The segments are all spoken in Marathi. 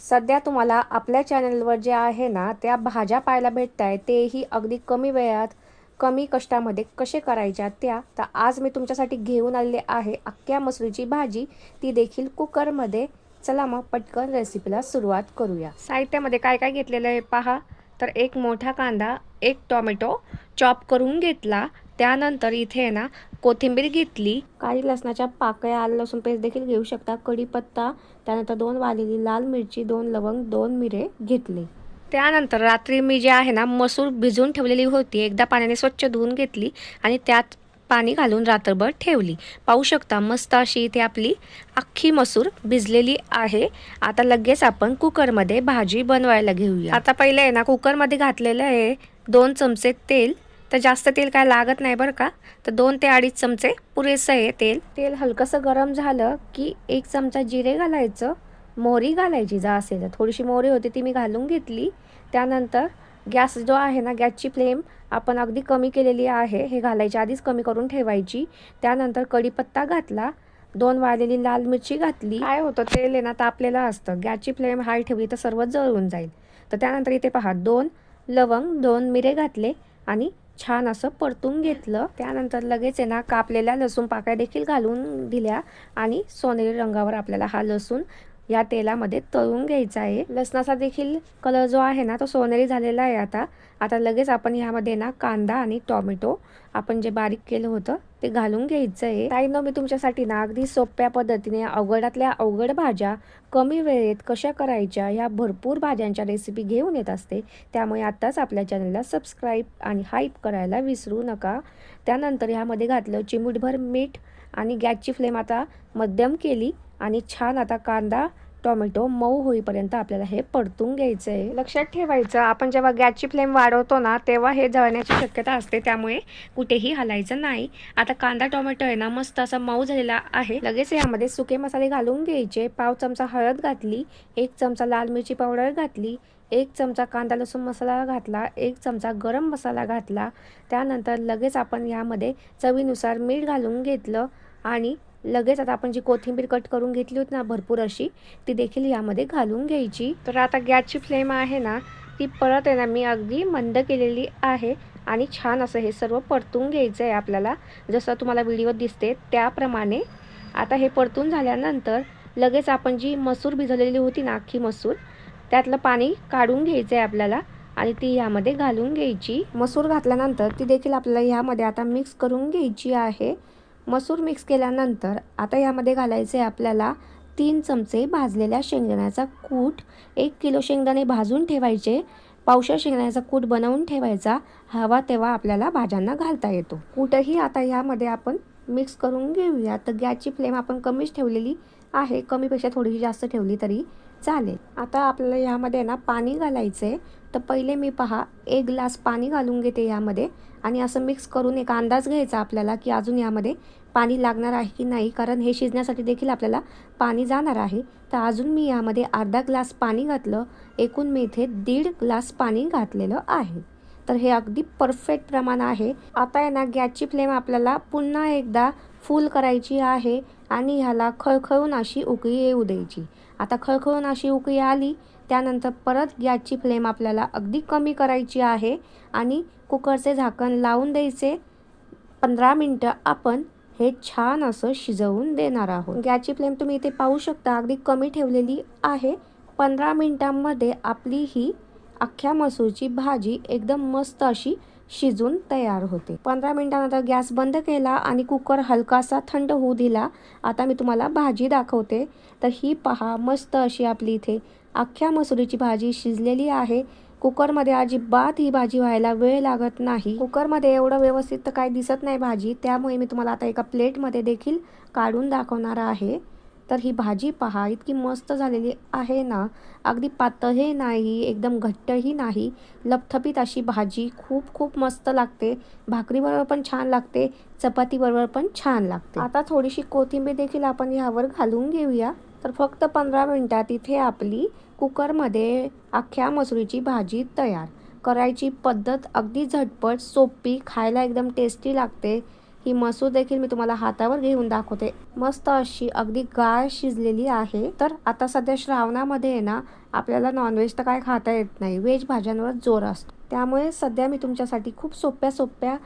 सध्या तुम्हाला आपल्या चॅनलवर जे आहे ना त्या भाज्या पाहायला भेटत आहे तेही अगदी कमी वेळात कमी कष्टामध्ये कसे करायच्या त्या तर आज मी तुमच्यासाठी घेऊन आलेले आहे अख्ख्या मसुरीची भाजी. ती देखील कुकरमध्ये. चला मग पटकन रेसिपीला सुरुवात करूया. साहित्यामध्ये काय काय घेतलेलं आहे पहा. तर एक मोठा कांदा एक टोमॅटो चॉप करून घेतला. त्यानंतर इथे आहे ना कोथिंबीर घेतली. काही लसणाच्या पाकळ्या आलं लसूण पेस्ट देखील घेऊ शकता. कढीपत्ता त्यानंतर दोन वालेली लाल मिरची दोन लवंग दोन मिरे घेतले. त्यानंतर रात्री मी जे आहे ना मसूर भिजवून ठेवलेली होती. एकदा पाण्याने स्वच्छ धुवून घेतली आणि त्यात पाणी घालून रात्रभर ठेवली. पाहू शकता मस्त अशी इथे आपली अख्खी मसूर भिजलेली आहे. आता लगेच आपण कुकरमध्ये भाजी बनवायला घेऊया. आता पहिले आहे ना कुकरमध्ये घातलेलं आहे दोन चमचे तेल. तर जास्त तेल काय लागत नाही बरं का. तर दोन ते अडीच चमचे पुरेसं आहे तेल. तेल हलकंसं गरम झालं की एक चमचा जिरे घालायचं. मोहरी घालायची जा असेल तर. थोडीशी मोहरी होती ती मी घालून घेतली. त्यानंतर गॅस जो आहे ना गॅसची फ्लेम आपण अगदी कमी केलेली आहे. हे घालायच्या आधीच कमी करून ठेवायची. त्यानंतर कढीपत्ता घातला. दोन वाळलेली लाल मिरची घातली. काय होतं तेल आहे ना तापलेलं असतं. गॅसची फ्लेम हाय ठेवली तर सर्व जळून जाईल. तर त्यानंतर इथे पहा दोन लवंग दोन मिरे घातले आणि छान असं परतून घेतलं. त्यानंतर लगेच आहे ना कापलेल्या लसूण पाकळ्या देखील घालून दिल्या आणि सोनेरी रंगावर आपल्याला हा लसूण या तेलामध्ये तळून घ्यायचा आहे. लसणाचा देखील कलर जो आहे ना तो सोनेरी झालेला आहे आता. आता लगेच आपण ह्यामध्ये ना कांदा आणि टॉमॅटो आपण जे बारीक केलं होतं ते घालून घ्यायचं आहे ताईनं मी तुमच्यासाठी ना अगदी सोप्या पद्धतीने अवघडातल्या अवघड भाज्या कमी वेळेत कशा करायच्या ह्या भरपूर भाज्यांच्या रेसिपी घेऊन येत असते. त्यामुळे आत्ताच आपल्या चॅनलला सबस्क्राईब आणि हाईप करायला विसरू नका. त्यानंतर ह्यामध्ये घातलं चिमूटभर मीठ आणि गॅसची फ्लेम आता मध्यम केली आणि छान आता कांदा टोमॅटो मऊ होईपर्यंत आपल्याला हे परतून घ्यायचं आहे लक्षात ठेवायचं आपण जेव्हा गॅसची फ्लेम वाढवतो ना तेव्हा हे जळण्याची शक्यता असते त्यामुळे कुठेही हलायचं नाही. आता कांदा टोमॅटो आहे ना मस्त असा मऊ झालेला आहे. लगेच यामध्ये सुके मसाले घालून घ्यायचे. पाव चमचा हळद घातली एक चमचा लाल मिरची पावडर घातली एक चमचा कांदा लसूण मसाला घातला एक चमचा गरम मसाला घातला. त्यानंतर लगेच आपण यामध्ये चवीनुसार मीठ घालून घेतलं आणि लगेच आता आपण जी कोथिंबीर कट करून घेतली होती ना भरपूर अशी ती देखील यामध्ये घालून घ्यायची. तर आता गॅसची फ्लेम आहे ना ती परत आहे ना मी अगदी मंद केलेली आहे आणि छान असं हे सर्व परतून घ्यायचं आहे आपल्याला. जसं तुम्हाला व्हिडिओ दिसते त्याप्रमाणे. आता हे परतून झाल्यानंतर लगेच आपण जी मसूर भिजवलेली होती ना अख्खी मसूर त्यातलं पाणी काढून घ्यायचं आहे आपल्याला आणि ती ह्यामध्ये घालून घ्यायची. मसूर घातल्यानंतर ती देखील आपल्याला ह्यामध्ये आता मिक्स करून घ्यायची आहे. मसूर मिक्स केल्यानंतर आता यामध्ये घालायचे आपल्याला तीन चमचे भाजलेल्या शेंगदाण्याचा कूट एक किलो शेंगदाणे भाजून ठेवायचे. पावशा शेंगदाण्याचा कूट बनवून ठेवायचा. हवा तेव्हा आपल्याला भाज्यांना घालता येतो. कूटही आता यामध्ये आपण मिक्स करून घेऊया. तर गॅसची फ्लेम आपण कमीच ठेवलेली आहे. कमीपेक्षा थोडीशी जास्त ठेवली तरी चालेल. आता आपल्याला यामध्ये ना पाणी घालायचं आहे तर पहिले मी पहा एक ग्लास पाणी घालून घेते यामध्ये आणि असं मिक्स करून एक अंदाज घ्यायचा आपल्याला की अजून यामध्ये पाणी लागणार आहे की नाही कारण हे शिजण्यासाठी देखील आपल्याला पाणी जाणार आहे. तर अजून मी यामध्ये अर्धा ग्लास पाणी घातलं एकूण मी इथे दीड ग्लास पाणी घातलेलं आहे. तर हे अगदी परफेक्ट प्रमाण आहे. आता आहे ना गॅसची फ्लेम आपल्याला पुन्हा एकदा फुल करायची आहे आणि ह्याला खळखळून अशी उकळी येऊ द्यायची. आता खळखळून अशी उकळी आली त्यानंतर परत गॅसची फ्लेम आपल्याला अगदी कमी करायची आहे आणि कुकरचे झाकण लावून द्यायचे. पंधरा मिनटं आपण हे छान असं शिजवून देणार आहोत. गॅसची फ्लेम तुम्ही इथे पाहू शकता अगदी कमी ठेवलेली आहे. पंधरा मिनटांमध्ये आपली ही अख्ख्या मसूरची भाजी एकदम मस्त अशी शिजून तयार होते. पंधरा मिनटानंतर गॅस बंद केला आणि कुकर हलकासा थंड होऊ दिला. आता मी तुम्हाला भाजी दाखवते. तर ही पहा मस्त अशी आपली इथे अख्ख्या मसुरीची भाजी शिजलेली आहे. कुकरमध्ये अजिबात ही भाजी व्हायला वेळ लागत नाही. कुकरमध्ये एवढं व्यवस्थित तर काही दिसत नाही भाजी त्यामुळे मी तुम्हाला आता एका प्लेटमध्ये देखील काढून दाखवणार आहे. तर ही भाजी पहा इतकी मस्त झालेली आहे ना. अगदी पातळही नाही एकदम घट्टही नाही. लपथपीत अशी भाजी खूप खूप मस्त लागते. भाकरीबरोबर पण छान लागते चपातीबरोबर पण छान लागते. आता थोडीशी कोथिंबीर देखील आपण ह्यावर घालून घेऊया. तर फक्त पंधरा मिनटात इथे आपली कुकरमध्ये अख्ख्या मसुरीची भाजी तयार. करायची पद्धत अगदी झटपट सोपी खायला एकदम टेस्टी लागते. ही मसूर देखील मी तुम्हाला हातावर घेऊन दाखवते. मस्त अशी अगदी गाळ शिजलेली आहे. तर आता सध्या श्रावणामध्ये आहे ना आपल्याला नॉनव्हेज तर काय खाता येत नाही. व्हेज भाज्यांवर जोर असतो. त्यामुळे सध्या मी तुमच्यासाठी खूप सोप्या सोप्या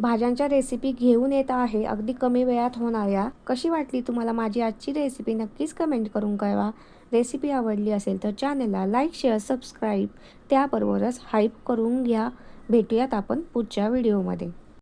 भाज्यांच्या रेसिपी घेऊन येत आहे. अगदी कमी वेळात होणाऱ्या कशी वाटली तुम्हाला माझी आजची रेसिपी नक्कीच कमेंट करून कळवा. रेसिपी आवडली असेल तर चॅनलला लाईक शेअर सबस्क्राईब त्याबरोबरच हाईप करून घ्या. भेटूयात आपण पुढच्या व्हिडिओमध्ये